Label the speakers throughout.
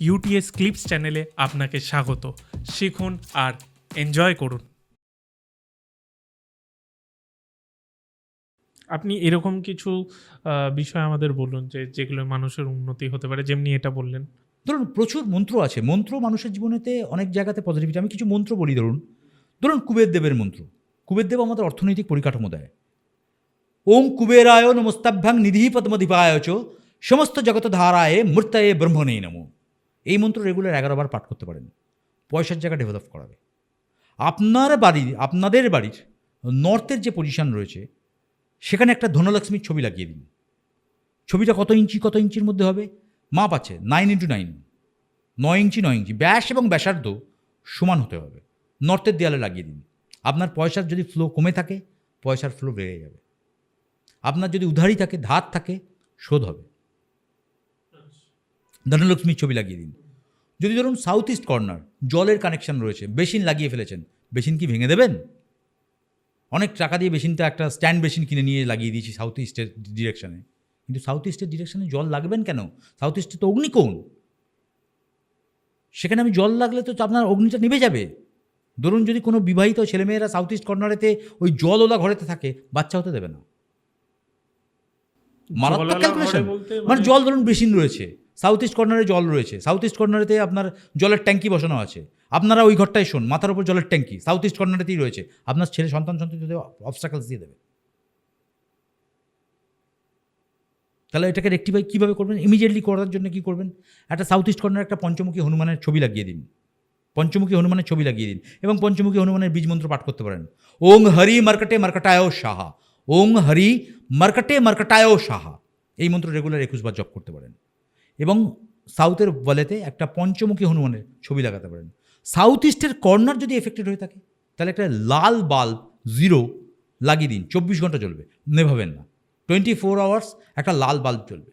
Speaker 1: UTS clips চ্যানেলে আপনাকে স্বাগত। শিখুন আর এনজয় করুন। আপনি এরকম কিছু বিষয় আমাদের বলুন যে, যেগুলো মানুষের উন্নতি হতে পারে, যেমনি এটা বললেন।
Speaker 2: ধরুন, প্রচুর মন্ত্র আছে। মন্ত্র মানুষের জীবনেতে অনেক জায়গাতে পজিটিভিটি আমি কিছু মন্ত্র বলি, ধরুন। ধরুন কুবের দেবের মন্ত্র। কুবের দেব আমাদের অর্থনৈতিক পরিকাঠামো দেয়। ওম কুবেরায় নমস্তাভ্যাং নিধি পদ্মধিপায় সমস্ত জগত ধারায় মূর্তায়ে ব্রহ্মণে নমো। এই মন্ত্র রেগুলার এগারো বার পাঠ করতে পারেন। পয়সার জায়গা ডেভেলপ করাবে। আপনার বাড়ির, আপনাদের বাড়ির নর্থের যে পজিশন রয়েছে, সেখানে একটা ধনলক্ষ্মীর ছবি লাগিয়ে দিন। ছবিটা কত ইঞ্চি, কত ইঞ্চির মধ্যে হবে? মাপ আছে নাইন ইন্টু নাইন নয় ইঞ্চি নয় ইঞ্চি। ব্যাস এবং ব্যাসার্ধ সমান হতে হবে। নর্থের দেয়ালে লাগিয়ে দিন। আপনার পয়সার যদি ফ্লো কমে থাকে, পয়সার ফ্লো বেড়ে যাবে। আপনার যদি উধারি থাকে, ধার থাকে, শোধ হবে। ধনলক্ষ্মীর ছবি লাগিয়ে দিন। যদি ধরুন সাউথ ইস্ট কর্নার জলের কানেকশন রয়েছে বেসিন লাগিয়ে ফেলেছেন বেসিন কি ভেঙে দেবেন? অনেক টাকা দিয়ে বেসিনটা একটা স্ট্যান্ড বেসিন কিনে নিয়ে লাগিয়ে দিয়েছি সাউথ ইস্টের ডিরেকশনে কিন্তু সাউথ ইস্টের ডিরেকশনে জল লাগবেন কেন? সাউথ ইস্টে তো অগ্নিকোণ সেখানে আমি জল লাগলে তো আপনার অগ্নিটা নিভে যাবে। ধরুন যদি কোনো বিবাহিত ছেলেমেয়েরা সাউথ ইস্ট কর্নারেতে ওই জলওলা ঘরেতে থাকে বাচ্চা হতে দেবে না। মারাত্মক ক্যালকুলেশন মানে
Speaker 1: মানে-
Speaker 2: জল ধরুন বেসিন রয়েছে। সাউথ ইস্ট কর্নারে জল রয়েছে। সাউথ ইস্ট কর্নারেতে আপনার জলের ট্যাঙ্কি বসানো আছে। আপনারা ওই ঘরটায় শোন, মাথার উপর জলের ট্যাঙ্কি। সাউথ ইস্ট কর্নারেতেই রয়েছে। আপনার ছেলে, সন্তান, সন্ততি অবস্টাকলস দিয়ে দেবে। তাহলে এটাকে রেক্টিফাই কীভাবে করবেন? ইমিডিয়েটলি করার জন্য কী করবেন? একটা সাউথ ইস্ট কর্নারে একটা পঞ্চমুখী হনুমানের ছবি লাগিয়ে দিন। পঞ্চমুখী হনুমানের ছবি লাগিয়ে দিন এবং পঞ্চমুখী হনুমানের বীজ মন্ত্র পাঠ করতে পারেন। ওং হরি মার্কটে মার্কটায় সাহা। ওং হরি মার্কটে মার্কটায় সাহা। এই মন্ত্র রেগুলার একুশ বার জপ করতে পারেন। এবং সাউথের বলেতে একটা পঞ্চমুখী হনুমানের ছবি লাগাতে পারেন। সাউথ ইস্টের কর্নার যদি এফেক্টেড হয়ে থাকে তাহলে একটা লাল বাল্ব জিরো লাগিয়ে দিন চব্বিশ ঘণ্টা চলবে নেভাবেন না। টোয়েন্টি ফোর আওয়ার্স একটা লাল বাল্ব চলবে।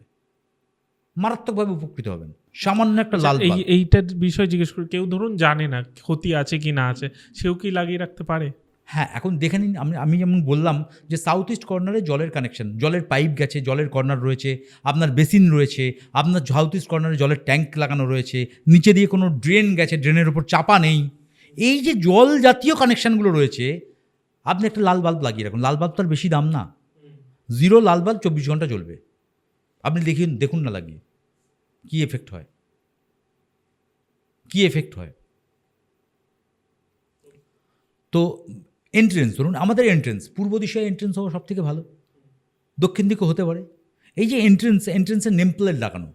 Speaker 2: মারাত্মকভাবে উপকৃত হবেন। সামান্য একটা লাল
Speaker 1: আচ্ছা, এই এইটার বিষয় জিজ্ঞেস করি কেউ ধরুন জানে না ক্ষতি আছে কি না আছে সেও কি লাগিয়ে রাখতে পারে?
Speaker 2: হ্যাঁ এখন দেখে নিন, আমি আমি যেমন বললাম যে সাউথ ইস্ট কর্নারে জলের কানেকশন জলের পাইপ গেছে, জলের কর্নার রয়েছে, আপনার বেসিন রয়েছে, আপনার সাউথ ইস্ট কর্নারে জলের ট্যাঙ্ক লাগানো রয়েছে, নিচে দিয়ে কোনো ড্রেন গেছে ড্রেনের ওপর চাপা নেই। এই যে জল জাতীয় কানেকশানগুলো রয়েছে, আপনি একটা লাল বাল্ব লাগিয়ে রাখুন, লাল বাল্ব তো আর বেশি দাম না। জিরো লাল বাল্ব চব্বিশ ঘণ্টা জ্বলবে। আপনি দেখুন দেখুন না লাগিয়ে, কী এফেক্ট হয়? কী এফেক্ট হয়? তো এন্ট্রেন্স ধরুন আমাদের এন্ট্রেন্স পূর্ব দিশায় এন্ট্রেন্স হওয়া সব থেকে ভালো। দক্ষিণ দিকে হতে পারে। এই যে এন্ট্রেন্স এন্ট্রেন্সের নেম প্লেট লাগানো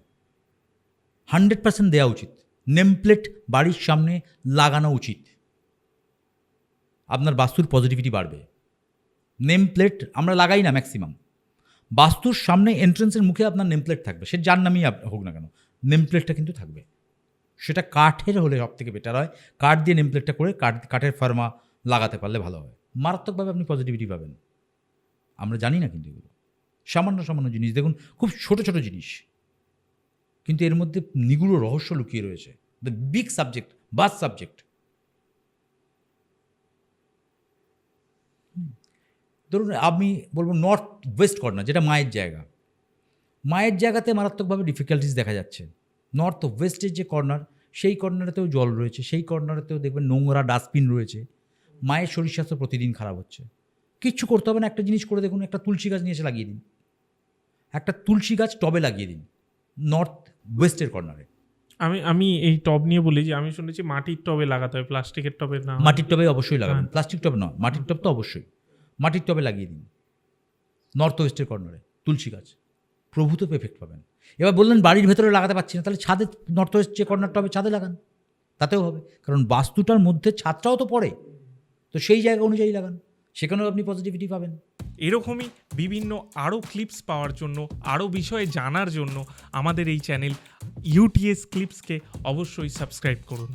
Speaker 2: হান্ড্রেড পার্সেন্ট দেওয়া উচিত। নেম প্লেট বাড়ির সামনে লাগানো উচিত। আপনার বাস্তুর পজিটিভিটি বাড়বে। নেম প্লেট আমরা লাগাই না ম্যাক্সিমাম বাস্তুর সামনে এন্ট্রেন্সের মুখে আপনার নেম প্লেট থাকবে। সে যার নামই হোক না কেন নেম প্লেটটা কিন্তু থাকবে। সেটা কাঠের হলে সব থেকে বেটার হয়। কাঠ দিয়ে নেম প্লেটটা করে কাঠ কাঠের ফার্মা লাগাতে পারলে ভালো হয়। মারাত্মকভাবে আপনি পজিটিভিটি পাবেন। আমরা জানি না কিন্তু এগুলো। সামান্য সামান্য জিনিস। দেখুন, খুব ছোট ছোট জিনিস। কিন্তু এর মধ্যে নিগুড়ো রহস্য লুকিয়ে রয়েছে। দ্য বিগ সাবজেক্ট বাস সাবজেক্ট ধরুন, আমি বলব নর্থ ওয়েস্ট কর্নার যেটা মায়ের জায়গা। মায়ের জায়গাতে মারাত্মকভাবে ডিফিকাল্টিস দেখা যাচ্ছে। নর্থ ওয়েস্টের যে কর্নার সেই কর্নারেতেও জল রয়েছে। সেই কর্নারেতেও দেখবেন নোংরা ডাস্টবিন রয়েছে। মায়ের শরীর স্বাস্থ্য প্রতিদিন খারাপ হচ্ছে। কিচ্ছু করতে হবে না একটা জিনিস করে দেখুন একটা তুলসী গাছ নিয়ে এসে লাগিয়ে দিন। একটা তুলসী গাছ টবে লাগিয়ে দিন নর্থ ওয়েস্টের কর্নারে।
Speaker 1: আমি আমি এই টব নিয়ে বলি যে আমি শুনেছি মাটির টবে লাগাতে হয় প্লাস্টিকের টবে না।
Speaker 2: মাটির টবে অবশ্যই লাগাবেন
Speaker 1: হ্যাঁ।
Speaker 2: প্লাস্টিক টবে নয় মাটির টব তো অবশ্যই। মাটির টবে লাগিয়ে দিন নর্থ ওয়েস্টের কর্নারে তুলসী গাছ। প্রভূত এফেক্ট পাবেন। এবার বললেন বাড়ির ভেতরে লাগাতে পারছি না তাহলে ছাদে নর্থ ওয়েস্ট যে কর্নার টবে ছাদে লাগান তাতেও হবে। কারণ বাস্তুটার মধ্যে ছাদটাও তো পড়ে। তো সেই জায়গা অনুযায়ী লাগান। সেখানেও আপনি পজিটিভিটি পাবেন।
Speaker 1: এরকমই বিভিন্ন আরও ক্লিপস পাওয়ার জন্য আরও বিষয়ে জানার জন্য আমাদের এই চ্যানেল ইউটিএস ক্লিপসকে অবশ্যই সাবস্ক্রাইব করুন।